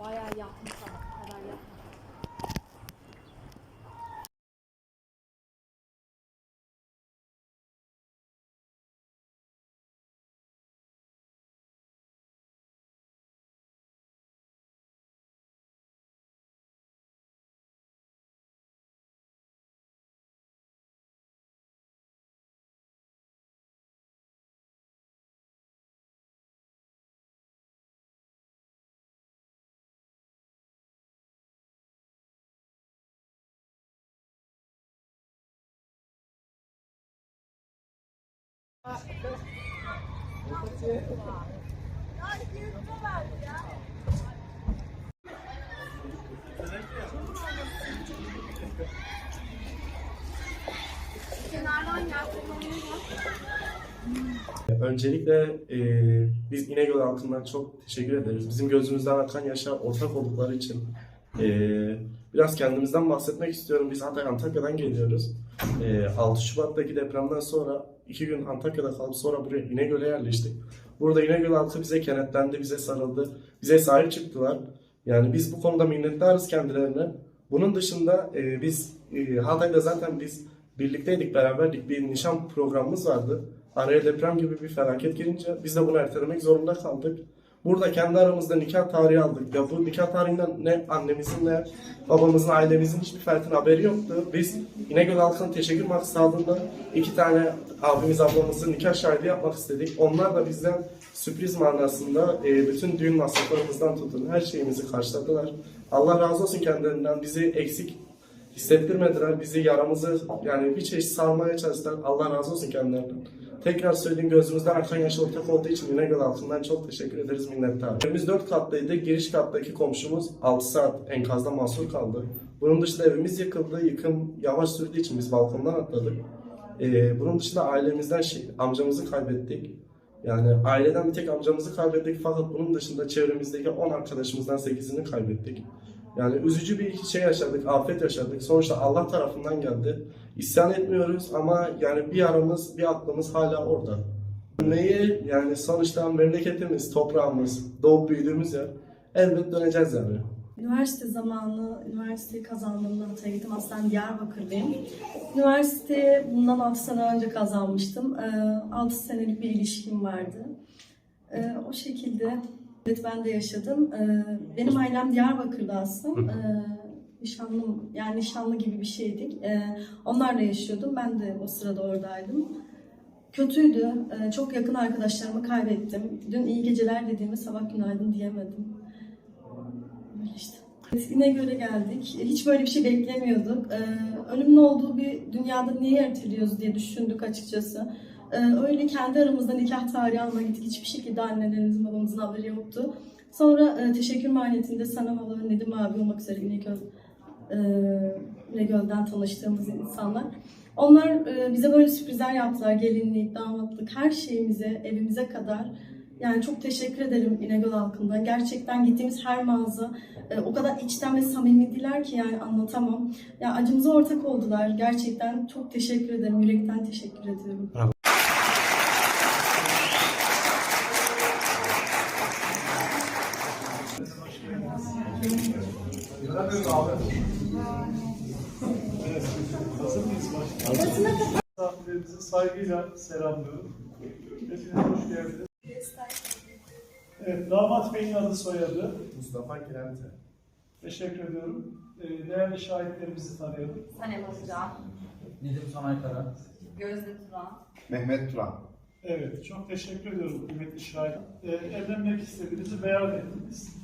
Bayağı yakmış ama kadar yakmış. Öncelikle e, biz İnegöl halkından çok teşekkür ederiz. Bizim gözümüzden akan yaşa ortak oldukları için. E, biraz kendimizden bahsetmek istiyorum. Biz Hatay Antakya'dan geliyoruz. E, 6 Şubat'taki depremden sonra iki gün Antakya'da kalıp sonra buraya İnegöl'e yerleştik. Burada İnegöl halkı bize kenetlendi, bize sarıldı, bize sahip çıktılar. Yani biz bu konuda minnettarız kendilerine. Bunun dışında e, biz e, Hatay'da zaten biz birlikteydik, beraberdik. Bir nişan programımız vardı. Araya deprem gibi bir felaket girince biz de bunu ertelemek zorunda kaldık. Burada kendi aramızda nikah tarihi aldık. Ya bu nikah tarihinden ne annemizin ne babamızın, ailemizin hiçbir fertin haberi yoktu. Biz İnegöl halkının teşekkür maksadında iki tane abimiz ablamızın nikah şahidi yapmak istedik. Onlar da bizden sürpriz manasında e, bütün düğün masraflarımızdan tutun her şeyimizi karşıladılar. Allah razı olsun kendilerinden bizi eksik hissettirmediler. Bizi yaramızı yani bir çeşit sarmaya çalıştılar. Allah razı olsun kendilerinden. Tekrar söyleyeyim gözümüzden akan yaş ortak olduğu için İnegöl altından çok teşekkür ederiz minnettar. Evimiz 4 katlıydı. Giriş kattaki komşumuz 6 saat enkazda mahsur kaldı. Bunun dışında evimiz yıkıldı. Yıkım yavaş sürdüğü için biz balkondan atladık. Ee, bunun dışında ailemizden şey, amcamızı kaybettik. Yani aileden bir tek amcamızı kaybettik fakat bunun dışında çevremizdeki 10 arkadaşımızdan 8'ini kaybettik. Yani üzücü bir şey yaşadık, afet yaşadık. Sonuçta Allah tarafından geldi. İsyan etmiyoruz ama yani bir aramız, bir aklımız hala orada. Neyi yani sonuçta memleketimiz, toprağımız, doğup büyüdüğümüz yer. Elbet döneceğiz yani. Üniversite zamanı, üniversiteyi kazandığımda Hatay'a gittim. Aslen Diyarbakır'dayım. Üniversiteyi bundan 6 sene önce kazanmıştım. 6 senelik bir ilişkim vardı. Ee, O şekilde evet ben de yaşadım. Ee, Benim ailem Diyarbakır'da aslında. Ee, Nişanlım, yani nişanlı gibi bir şeydik. Ee, Onlarla yaşıyordum. Ben de o sırada oradaydım. Kötüydü. Çok yakın arkadaşlarımı kaybettim. Dün iyi geceler dediğime sabah günaydın diyemedim. Öyle işte. İnegöl'e geldik. Hiç böyle bir şey beklemiyorduk. Ölümün olduğu bir dünyada niye erteliyoruz diye düşündük açıkçası. Ee, öyle kendi aramızda nikah tarihi almaya gittik. Hiçbir şekilde annelerimizin babamızın haberi yoktu. Sonra e, teşekkür mahiyetinde Sana Hala Nedim abi olmak üzere İnegöl, e, İnegöl'den tanıştığımız insanlar. Onlar e, bize böyle sürprizler yaptılar. Gelinlik, damatlık, her şeyimize, evimize kadar. Yani çok teşekkür ederim İnegöl halkından. Gerçekten gittiğimiz her mağaza o kadar içten ve samimiydiler ki yani anlatamam. Ya acımıza ortak oldular. Gerçekten çok teşekkür ederim. Yürekten teşekkür ediyorum. Misafirlerimizi saygıyla selamlıyorum. Hepiniz hoş geldiniz. Evet, damat beyin adı soyadı. Mustafa Kirente. Teşekkür ediyorum. Ee, Değerli şahitlerimizi tanıyalım. Sanem Hocam, Nedim Sanaykara. Gözde Turan, Mehmet Turan. Evet, çok teşekkür ediyorum kıymetli şahit. Ee, evlenmek istediğinizi beyan ettiniz.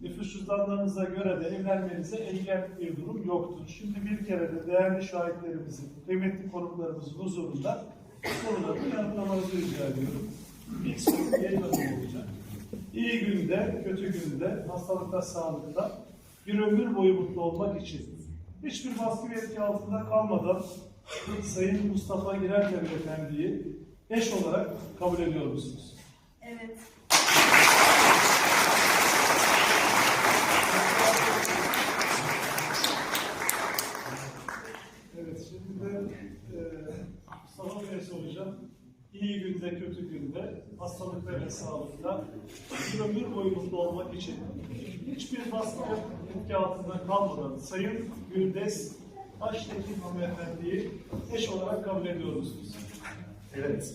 Nüfus cüzdanlarınıza göre de evlenmenize engel bir durum yoktur. Şimdi bir kere de değerli şahitlerimizin, kıymetli konuklarımızın huzurunda sorularını yanıtlamanızı rica ediyorum. İlk soru yayın olacak. İyi günde, kötü günde, hastalıkta, sağlıkta bir ömür boyu mutlu olmak için hiçbir baskı ve etki altında kalmadan Sayın Mustafa Girerler Efendi'yi eş olarak kabul ediyor musunuz? Evet. De e, Mustafa Bey'e soracağım. İyi günde, kötü günde, hastalıkta ve sağlıkta sağlığında bir ömür boyu mutlu olmak için hiçbir baskı etki altında kalmadan Sayın Güldes Taştekin hanımefendiyi eş olarak kabul ediyoruz biz. Evet.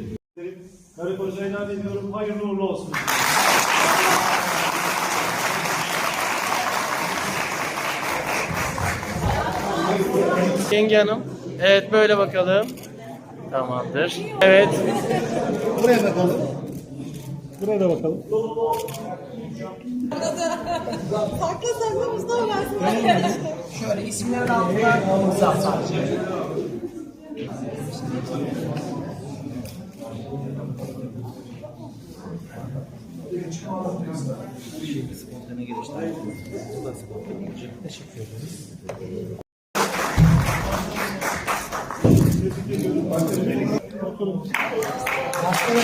İlan ediyorum. Hayırlı uğurlu olsun. Yenge Hanım. Evet böyle bakalım. Tamamdır. Evet. Sakla sakla Mustafa versin. Şöyle isimler altında imza sadece. Spontane gelişler. Bu da spontane gelecek. Teşekkür ederiz. Başkanım. Başkanım.